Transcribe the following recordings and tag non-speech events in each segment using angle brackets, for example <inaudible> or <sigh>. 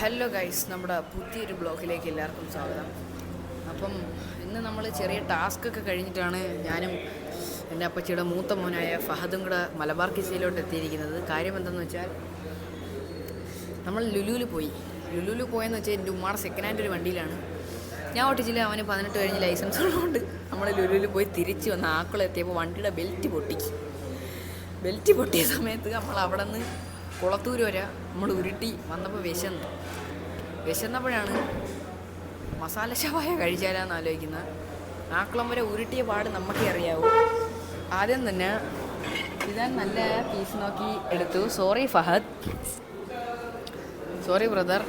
Hello guys നമ്മുടെ പുതിയൊരു ബ്ലോഗിലേക്ക് എല്ലാവർക്കും സ്വാഗതം. അപ്പം ഇന്ന് നമ്മൾ ചെറിയ ടാസ്ക് ഒക്കെ കഴിഞ്ഞിട്ടാണ് ഞാനും എന്റെ അപ്പച്ചിയുടെ മൂത്ത മോനായ ഫഹദും കൂടെ മലബാർ കിസയിലോട്ട് എത്തിയിരിക്കുന്നത്. കാര്യം എന്തെന്ന് വെച്ചാൽ നമ്മൾ ലുലുവിൽ പോയി. ലുലുവിൽ പോയെന്ന് വെച്ചാൽ എന്റെ ഉമ്മാടെ സെക്കൻഡ് ഹാൻഡ് ഒരു വണ്ടിയിലാണ്. ഞാൻ ഓട്ടിച്ചില്ല അവന് പതിനെട്ട് കഴിഞ്ഞ് ലൈസൻസ് ഉള്ളതുകൊണ്ട് നമ്മൾ ലുലുവിൽ പോയി തിരിച്ച് വന്ന് ആക്കുളം എത്തിയപ്പോൾ വണ്ടിയുടെ ബെൽറ്റ് പൊട്ടിക്കും ബെൽറ്റ് പൊട്ടിയ സമയത്ത് നമ്മൾ അവിടെ നിന്ന് കുളത്തൂർ വരെ നമ്മൾ ഉരുട്ടി വന്നപ്പോൾ വിശന്നു. വിശന്നപ്പോഴാണ് മസാല ശവായ കഴിച്ചാലാന്ന് ആലോചിക്കുന്നത്. ആക്കുളം വരെ ഉരുട്ടിയ പാട് നമുക്കേ അറിയാവൂ. ആദ്യം തന്നെ ഇതാൻ നല്ല പീസ് നോക്കി എടുത്തു. സോറി ഫഹദ്. സോറി ബ്രദർ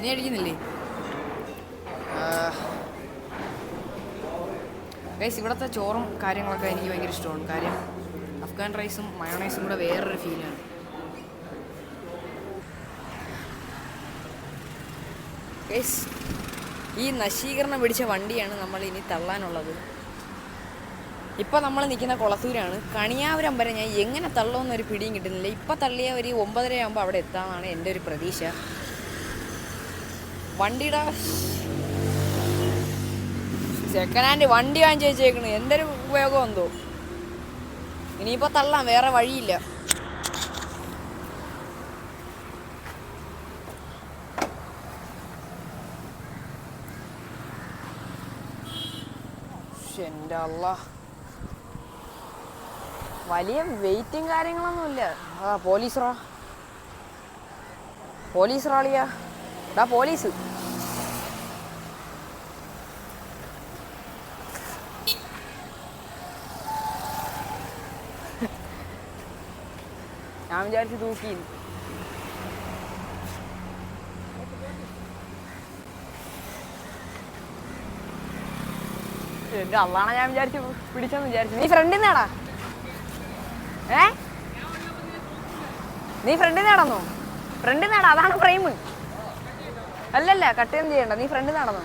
നീ അടിക്കുന്നില്ലേ? ഗൈസ് ഇവിടുത്തെ ചോറും കാര്യങ്ങളൊക്കെ എനിക്ക് ഭയങ്കര ഇഷ്ടമാണ്. കാര്യം അഫ്ഗാൻ റൈസും മയോണൈസും കൂടെ വേറൊരു ഫീലാണ് ഗൈസ് ഈ നശീകരണം പിടിച്ച വണ്ടിയാണ് നമ്മൾ ഇനി തള്ളാനുള്ളത്. ഇപ്പോൾ നമ്മൾ നിൽക്കുന്ന കുളത്തൂരാണ്. കണിയാപുരം വരെ ഞാൻ എങ്ങനെ തള്ളുമെന്നൊരു പിടിയും കിട്ടുന്നില്ല. ഇപ്പം തള്ളിയ ഒരു ഒമ്പതര ആകുമ്പോൾ അവിടെ എത്താമെന്നാണ് എന്റെ ഒരു പ്രതീക്ഷ. വണ്ടിയുടെ സെക്കൻഡ് ഹാൻഡ് വണ്ടി വാങ്ങിച്ചു വെച്ചേക്കണ്. എന്തൊരു ഉപയോഗം എന്തോ. ഇനിയിപ്പോൾ തള്ളാം വേറെ വഴിയില്ല. എന്റെ അല്ല വലിയ വെയിറ്റും കാര്യങ്ങളൊന്നുമില്ല. ആ പോലീസ് റോ പോലീസ് റോളിയാ ഡാ പോലീസ്. ഞാൻ വിചാരിച്ചു തൂക്കി. അള്ളാണ ഞാൻ വിചാരിച്ചു പിടിച്ചെന്ന് വിചാരിച്ചു. നീ ഫ്രണ്ടിൽ നിന്നാടാ ഏ? നീ ഫ്രണ്ടിൽ നടന്നോ ഫ്രണ്ടിൽ നിന്നാടാ അതാണ് ഫ്രെയിം അല്ലല്ല കട്ടയൊന്നും ചെയ്യണ്ട നീ ഫ്രണ്ടിൽ നടന്നോ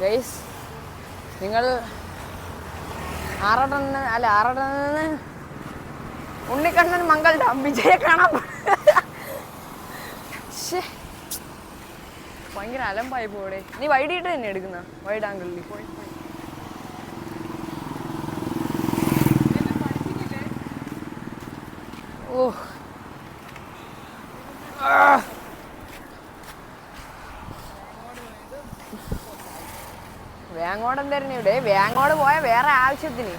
ഗൈസ് നിങ്ങൾ ആറടന്ന് അല്ല ആറടന്ന് ഉണ്ണിക്കണ്ണൻ ഡാം വിജയെ കാണാൻ ശ്ശേ. ഭയങ്കര അലമ്പായി പോടെ നീ വൈഡിട്ട് തന്നെ എടുക്കുന്ന? വൈഡ് ആംഗിളിൽ പോയി ഓ. വേങ്ങോട് എന്തായിരുന്നു ഇവിടെ? വേങ്ങോട് പോയ വേറെ ആവശ്യത്തിന്.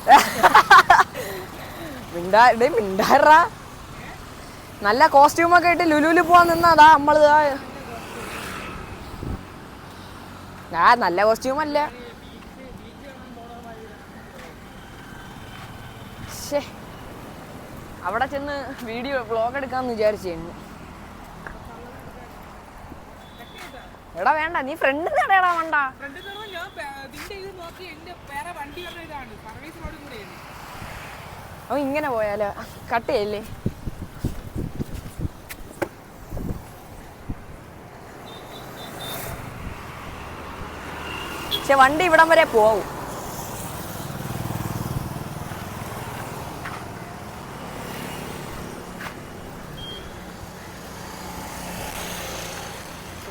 <laughs> മിണ്ടാ ഡേ മിണ്ടാറാ. നല്ല കോസ്റ്റ്യൂമൊക്കെ ഇട്ട് ലുലുവിൽ പോവാൻ നിന്നതാ നമ്മൾ. ആ നല്ല കോസ്റ്റ്യൂം അല്ല. അവിടെ ചെന്ന് വീഡിയോ ബ്ലോഗ് എടുക്കാന്ന് വിചാരിച്ചു എടാ വേണ്ട. നീ ഫ്രണ്ട് തടയടാ വേണ്ട. അവൻ ഇങ്ങനെ പോയാലോ കട്ട് ചെയ്യല്ലേ? പക്ഷെ വണ്ടി ഇവിടം വരെ പോവും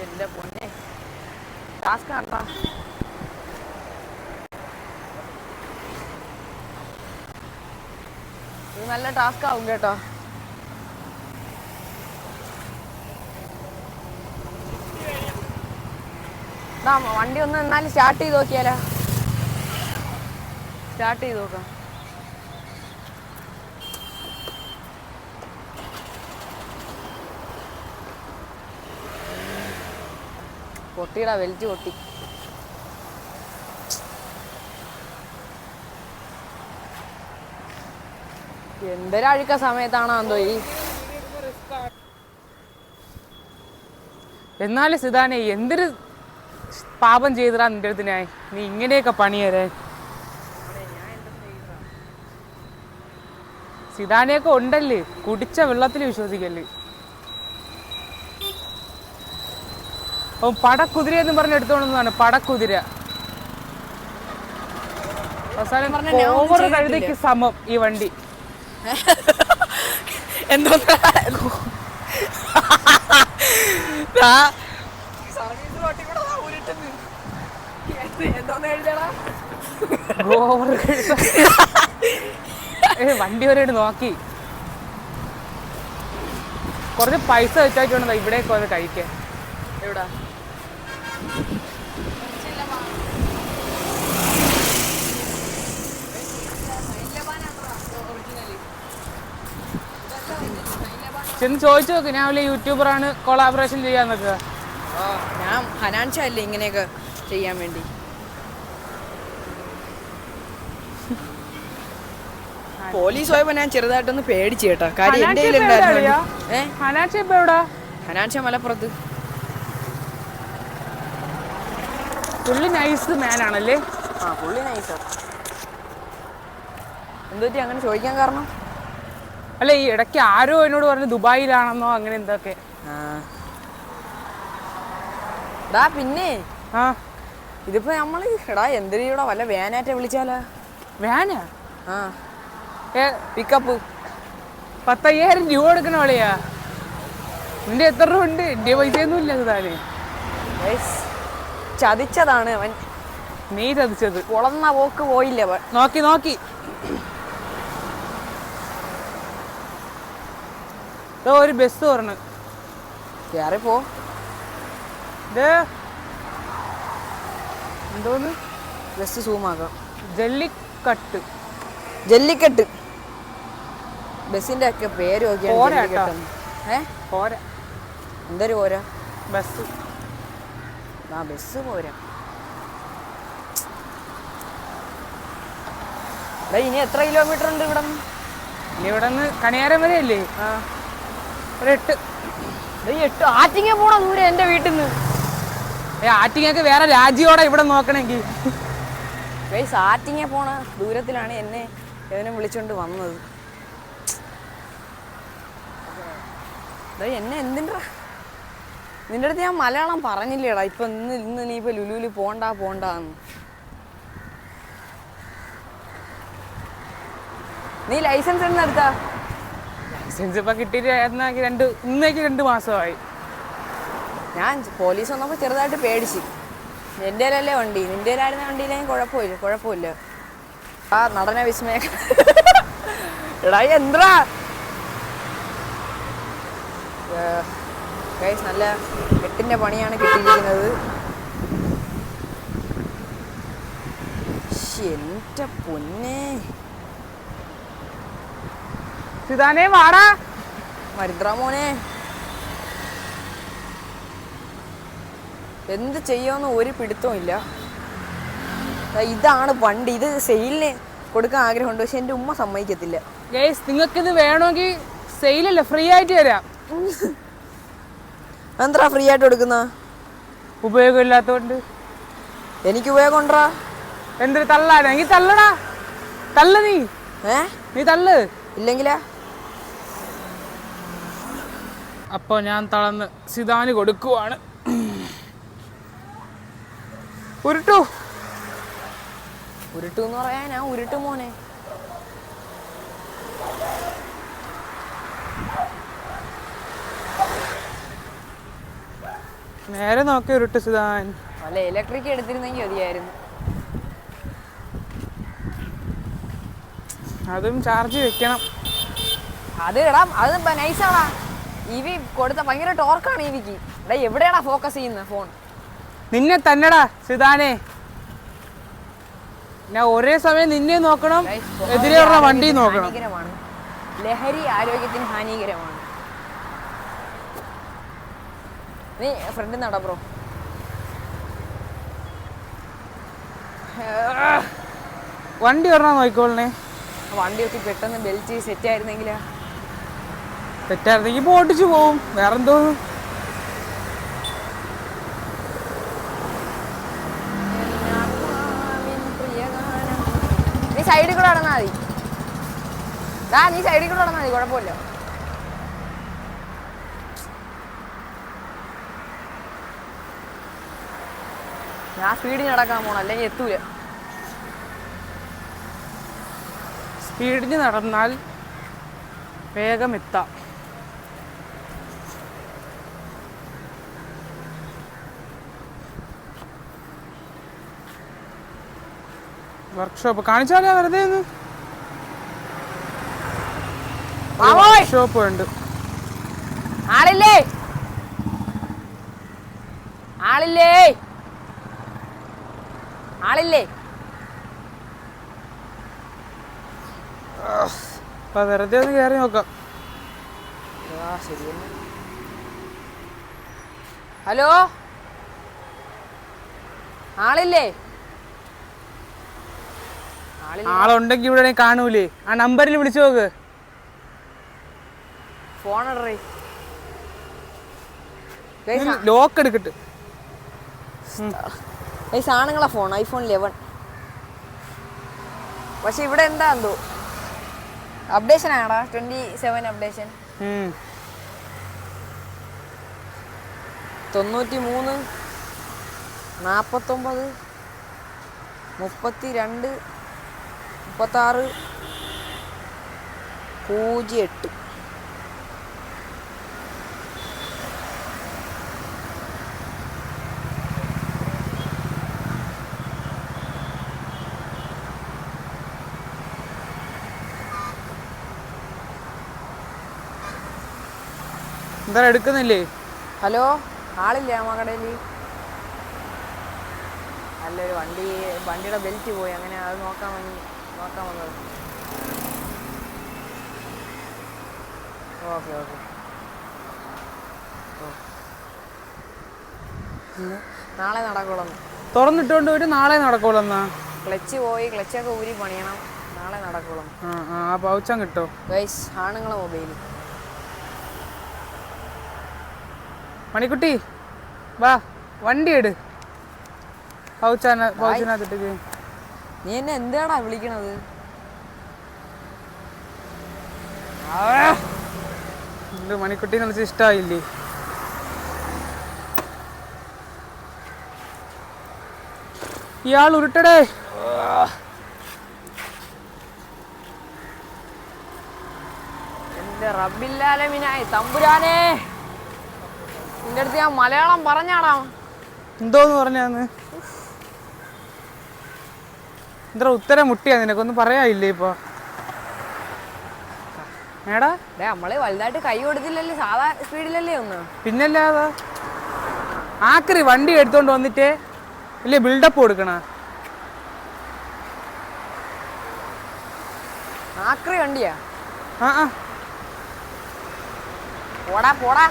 എന്റെ പൊന്നെ ടാസ്ക് കണ്ടാ നല്ല ടാസ്ക് ആവും കേട്ടോ. വണ്ടി ഒന്ന് എന്നാലും സ്റ്റാർട്ട് ചെയ്ത് നോക്കിയാലോ? സ്റ്റാർട്ട് ചെയ്ത് നോക്കാം. പൊട്ടിയിടാ വലിച്ചു പൊട്ടി. എന്തൊരഴുക്ക സമയത്താണോ ഈ? എന്നാലും സിതാനെ എന്തൊരു പാപം ചെയ്തിടാ നിന്റെ അടുത്ത് ഞാൻ. നീ ഇങ്ങനെയൊക്കെ പണിയരെ. സിതാനെയൊക്കെ ഉണ്ടല്ലേ? കുടിച്ച വെള്ളത്തിൽ വിശ്വസിക്കല്ലേ? അപ്പം പടക്കുതിര എന്ന് പറഞ്ഞ് എടുത്തോണ്ടെന്നാണ് പടക്കുതിര. അവസാനം പറഞ്ഞാ ഓവർ. കഴുതയ്ക്ക് സമം ഈ വണ്ടി. <laughs> എന്തോന്നാ <laughs> ഏ, വണ്ടി വരെ നോക്കി. കുറച്ച് പൈസ വെച്ചായിട്ടുണ്ട് ഇവിടെ കഴിക്കാൻ. എവിടാ? ചെന്ന് ചോദിച്ചു നോക്ക്. ഞാൻ വലിയ യൂട്യൂബറാണ്. കൊളാബറേഷൻ ചെയ്യാൻ നോക്കുക ഞാൻ ഹനാൻഷ അല്ലേ ഇങ്ങനെയൊക്കെ ചെയ്യാൻ വേണ്ടി? <laughs> പോലീസ് പോയപ്പോ ഞാൻ ചെറുതായിട്ടൊന്ന് പേടിച്ചു കേട്ടോ. കാര്യം എന്റെ ഹനാൻഷ കയ്യിലുണ്ടായിരുന്നു മലപ്പുറത്ത്. പുള്ളി നൈസ് മാൻ ആണല്ലേ? ആ പുള്ളി നൈസാ എന്തുപറ്റി? അങ്ങനെ ചോദിക്കാൻ കാരണം? അല്ല ഈ ഇടയ്ക്ക് ആരോ എന്നോട് പറഞ്ഞു ദുബായിലാണെന്നോ അങ്ങനെ എന്തൊക്കെ. പിന്നെ ആ. ഇതിപ്പോ നമ്മൾ എടാ എന്തിനാ ഇവിടെ വല്ല വേനാറ്റ വിളിച്ചാലോ? വാനാ? ആ. പിക്കപ്പ്. പത്തയ്യായിരം രൂപ കൊടുക്കണ വളിയാ നിന്റെ എത്ര രൂപ ഉണ്ട്? എന്റെ പൈസയൊന്നും ഇല്ല താൽ ചതിച്ചതാണ് അവൻ. നീ ചതിച്ചത്. പൊളന്ന പോക്ക് പോയില്ല നോക്കി നോക്കി. ഒരു ബസ് പറഞ്ഞു കയറി പോ. എന്തോന്ന്? ബസ് സൂമാക്കാം ജല്ലിക്കട്ട്. ജല്ലിക്കെട്ട്. ബസ്സിന്റെ ഒക്കെ പേര് പോരാ എന്തൊരു പോരാ? ബസ് ആ ബസ് പോരാ. എടാ ഇനി എത്ര കിലോമീറ്റർ ഉണ്ട് ഇവിടെ ഇനി ഇവിടെ നിന്ന് കണിയാരം വരെ അല്ലേ ആ. എട്ട് എടാ എട്ട്. ആറ്റിങ്ങ പോണ ദൂരെ എന്റെ വീട്ടിൽ നിന്ന് ഏ വേറെ രാജ്യോടെ ഇവിടെ നോക്കണമെങ്കിൽ ആറ്റിങ്ങ പോണ ദൂരത്തിലാണ് എന്നെ എവനും വിളിച്ചോണ്ട് വന്നത്. എന്നെ എന്തിന്റെ നിന്റെ അടുത്ത് ഞാൻ മലയാളം പറഞ്ഞില്ലേടാ. ഇപ്പൊ ഇന്ന് ഇന്ന് നീ ഇപ്പൊ ലുലുവിൽ പോണ്ട പോണ്ടാന്ന്. നീ ലൈസൻസ് എന്ന് എടുത്താ? ലൈസൻസ് ഇപ്പൊ കിട്ടിയിട്ട് രണ്ട് ഇന്നേക്ക് രണ്ട് മാസമായി. ഞാൻ പോലീസ് വന്നപ്പോൾ ചെറുതായിട്ട് പേടിച്ച്. എന്റെ അല്ലേ വണ്ടി? നിന്റെ ആയിരുന്ന വണ്ടിയിലേ കുഴപ്പമില്ല കുഴപ്പമില്ല. ആ നടന വിസ്മയ. എടാ എന്താ നല്ല എട്ടിന്റെ പണിയാണ് കിട്ടിയിരിക്കുന്നത്. എന്റെ പൊന്നെ. സിതാനെ വാടാ. മരുദ്ര മോനെ. എന്ത് ചെയ്യുമെന്ന് ഒരു പിടുത്തവും ഇല്ല. ഇതാണ് വണ്ടി. ഇത് സെയിലിന് കൊടുക്കാൻ ആഗ്രഹമുണ്ട് പക്ഷെ എന്റെ ഉമ്മ സമ്മതിക്കത്തില്ല. ഗൈസ് ഇത് വേണമെങ്കിൽ സെയിലല്ല ഫ്രീ ആയിട്ട് തരാം. എന്താ ഫ്രീ ആയിട്ട് കൊടുക്കുന്ന? ഉപയോഗമില്ലാത്തതുകൊണ്ട് എനിക്ക് ഉപയോഗം ഉണ്ടാ എന്തൊരു തള്ളാണ് എനിക്ക് തള്ളടാ. തള്ളു നീ. ഏ? നീ തള്ളു. ഇല്ലെങ്കിലാ? അപ്പോൾ ഞാൻ തളന്ന് സിതാന് കൊടുക്കുവാണ്. ഉരുട്ടു. ഉരുട്ടു എന്ന് പറയാൻ ഞാൻ ഉരുട്ടു മോനെ. നേരെ നോക്കി ഉരുട്ട് സിദാൻ. അല്ല ഇലക്ട്രിക് എടുത്തിരുന്നെങ്കിൽ മതിയായിരുന്നു. അതും ചാർജ് വെക്കണം. അത് ഇടാം. അത് നൈസാടാ ഇവി കൊടുത്ത ഭയങ്കര ടോർക്കാണ് ഇവിക്ക്. എടാ എവിടെയാടാ ഫോക്കസ് ചെയ്യുന്നത് ഫോൺ നിന്നെ തന്നെടാ സിതാനെ ഞാൻ ഒരേ സമയം നിന്നെ നോക്കണം എതിരെയുള്ള വണ്ടി നോക്കണം. ലഹരി ആരോഗ്യത്തിന് ഹാനികരമാണ്. നീ ഫ്രണ്ട് നടാ ബ്രോ വണ്ടി ഒരെണ്ണം നോക്കിക്കോളണേ വണ്ടി ഒക്കെ പെട്ടെന്ന് ബെൽറ്റ് സെറ്റ് ആയിരുന്നെങ്കിലാ. തെറ്റായിരുന്നെങ്കിൽ ഓടിച്ചു പോവും. വേറെന്തോ നീ സൈഡിൽ കൂടെ നടന്നാൽ മതി. ആ നീ സൈഡിൽ കൂടെ നടന്നാൽ മതി കുഴപ്പമില്ല. ഞാൻ സ്പീഡിൽ നടക്കാൻ പോണം അല്ലെങ്കിൽ എത്തൂല. ഇടിഞ്ഞു നടന്നാൽ വേഗം എത്താം. വർക്ക്ഷോപ്പ് കാണിച്ചാലോ വെറുതെ ഒന്ന് വർക്ക്ഷോപ്പ് ഉണ്ട്. ആളില്ലേ? ആളില്ലേ? ആളില്ലേ? അപ്പൊ വെറുതെ ഒന്ന് കയറി നോക്കാം. ഹലോ? ആളില്ലേ? ആളുണ്ടെങ്കിൽ ഇവിടെ കാണൂലേ? ആ നമ്പറിൽ വിളിച്ചു നോക്ക്. ഫോൺ ലോക്ക് എടുക്കട്ട്. സാധനങ്ങളാ ഫോൺ ഐഫോൺ ലെവൻ പക്ഷെ ഇവിടെ എന്താ എന്തോ? അപ്ഡേഷൻ ആടാ ട്വന്റി സെവൻ അപ്ഡേഷൻ. തൊണ്ണൂറ്റി മൂന്ന് നാൽപ്പത്തൊമ്പത് മുപ്പത്തി രണ്ട് മുപ്പത്താറ് പൂജ്യം എട്ട്. എന്താ എടുക്കുന്നില്ലേ? ഹലോ? ആളില്ലേ മകടയിൽ നല്ലൊരു അല്ല ഒരു വണ്ടി വണ്ടിയുടെ ബെൽറ്റ് പോയി. അങ്ങനെ അത് നോക്കാൻ വന്നി. നോക്കാൻ വന്നത് ഓക്കെ ഓക്കെ നാളെ നടക്കുള്ളൂ തുറന്നിട്ടുകൊണ്ട് ഒരു നാളെ നടക്കുള്ളൂ എന്നാ ക്ലച്ച് പോയി ക്ലച്ചൊക്കെ ഊരി പണിയണം. നാളെ നടക്കുള്ളൂ ആ പൗച്ചം കിട്ടോ? വൈസ് ആണുങ്ങളെ മൊബൈൽ മണിക്കുട്ടി വാ വണ്ടി എട്. പൗച്ചാന പൗച്ചിനകത്തിട്ട് നീ എന്നെ എന്താടാ വിളിക്കണത്? മണിക്കുട്ടി നിനക്ക് ഇഷ്ടായില്ലേ? ഇഷ്ടമായില്ലേ ഇയാൾ ഉരുട്ടടേ. എന്റെ റബ്ബില്ലാലമിനായി തമ്പുരാനെ. നിന്റെ അടുത്ത് ഞാൻ മലയാളം പറഞ്ഞാടാ. എന്തോന്ന് പറഞ്ഞാന്ന് എന്താ ഉത്തരം മുട്ടിയാ നിനക്കൊന്നും പറയാനില്ലേ ഇപ്പൊ? ഏടാ നമ്മൾ വലുതായിട്ട് കൈ കൊടുത്തില്ലല്ലേ സാധാ സ്പീഡിലല്ലേ ഒന്ന്? പിന്നല്ലാതെ ആക്രി വണ്ടി എടുത്തോണ്ട് വന്നിട്ട് ഇല്ലേ ബിൽഡപ്പ് കൊടുക്കണ? ആക്രി വണ്ടിയാ? ആ ആ. പോടാ പോടാ.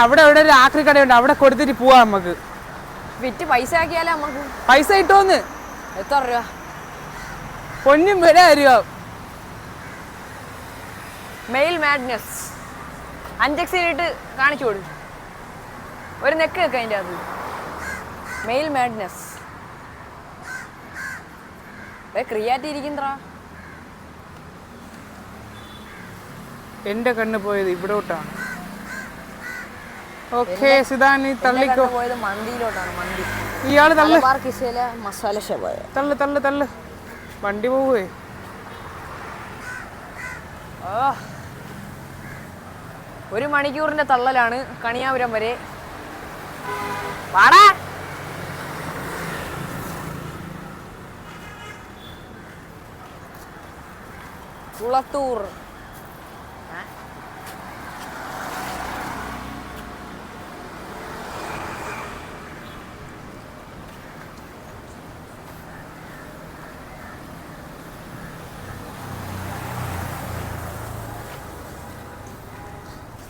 അവിടെ അവിടെ ഒരു ആക്രി കടയുണ്ട്. അവിടെ കൊടുത്തിട്ട് പോവാ നമുക്ക്. വിറ്റ് പൈസ ആക്കിയാലേ നമുക്ക്. പൈസ കിട്ടുമെന്ന് എത്ര രൂപ? പൊന്നും വില അറിയോ മെയിൽ മാഡ്നസ്. അഞ്ചക്സിലിട്ട് കാണിച്ചു കൊടു ഒരു നെക്ക് വെക്ക അതിന്റെ അത് മെയിൽ മാഡ്നസ്. ക്രിയാറ്റി എന്റെ കണ്ണ് പോയത് ഇവിടോട്ടാണ്. ഓക്കെ സിതാനി തള്ളിക്കോ. പോയത് മന്തിയിലോട്ടാണ് മന്തി. ഇയാൾ തള്ളു. മലബാർ കിസയിലെ മസാല ഷവായ തള്ളു തള്ളു തള്ളു. വണ്ടി പോവേ. ഒരു മണിക്കൂറിന്റെ തള്ളലാണ് കണിയാപുരം വരെ. വാടാ. കുളത്തൂർ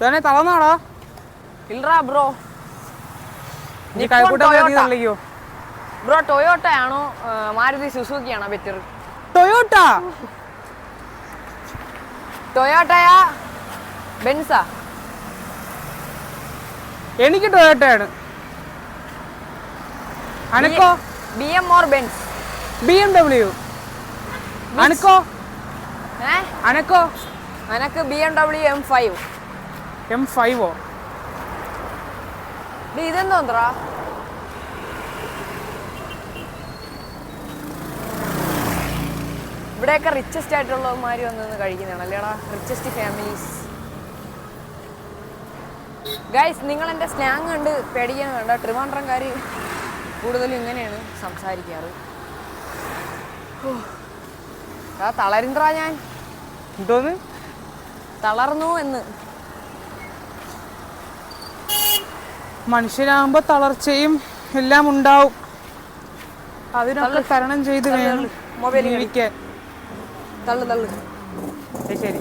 തന്നെ തളർന്നാടാ. ഇല്ലടാ ബ്രോ. നീ കൈക്കൂട്ടോ ബ്രോ ടൊയോട്ട ആണോ മാരുതി സുസുക്കി ആണോ ബെറ്റർ ടൊയോട്ട ടൊയോട്ടയാ ബെൻസാ എനിക്ക് ടൊയോട്ടയാണ് അനക്കോ? B M or Benz B M W അനക്കോ? അനക്കോ? അനക്ക് B M W M five M ഫൈവോ ഇതെന്തോന്നറാ ഇവിടെയൊക്കെ റിച്ചസ്റ്റ് ആയിട്ടുള്ളവന്മാർ വന്നു കഴിക്കുന്നതാണ് അല്ലേടാ? റിച്ചസ്റ്റ് ഫാമിലീസ് ഗൈസ് നിങ്ങൾ എന്റെ സ്ലാങ് കണ്ട് പേടിക്കാൻ വേണ്ട. ട്രിവാൻഡ്രംകാർ കൂടുതലും ഇങ്ങനെയാണ് സംസാരിക്കാറ്. തളരിന്ദ്ര ഞാൻ. എന്തോന്ന്? തളർന്നു എന്ന്. മനുഷ്യനാകുമ്പോ തളർച്ചയും എല്ലാം ഉണ്ടാവും. അതിനൊക്കെ തരണം ചെയ്ത് വേണം മൊബൈൽ ജീവിക്കാൻ. തള്ളു തള്ളു. ശരി, ശരി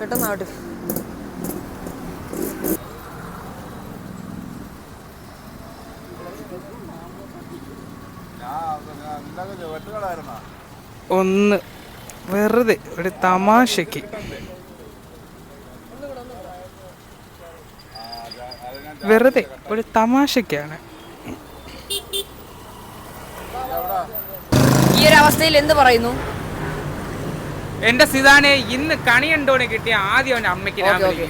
പെട്ടെന്നാവട്ടെ ഒന്ന്. വെറുതെ. ഒരു തമാശക്ക്. വെറുതെ ഒരു തമാശക്കാണ് ഈ ഒരു അവസ്ഥയിൽ എന്ത് പറയുന്നു എന്റെ സിതാനെ ഇന്ന് കണിയണ്ടോനെ കിട്ടിയ ആദ്യം അവന്റെ അമ്മയ്ക്ക് ഞാൻ ഓക്കെ ഓക്കെ വിളിക്കും.